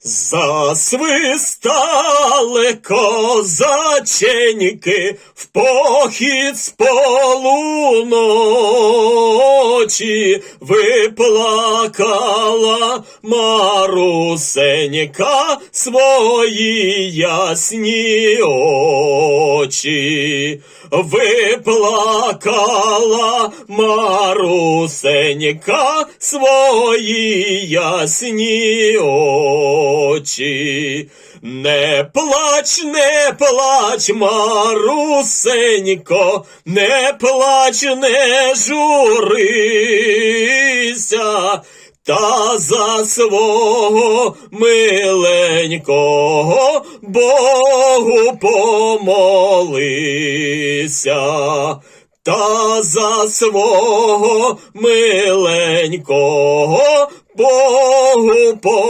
Засвистали козаченьки в похід з полуночі, виплакала Марусенька свої ясні очі. Виплакала Марусенька свої ясні очі. Не плач, не плач, Марусенько, не плач, не журися, та за свого миленького Богу помолися. Та за свого миленького Богу помолися.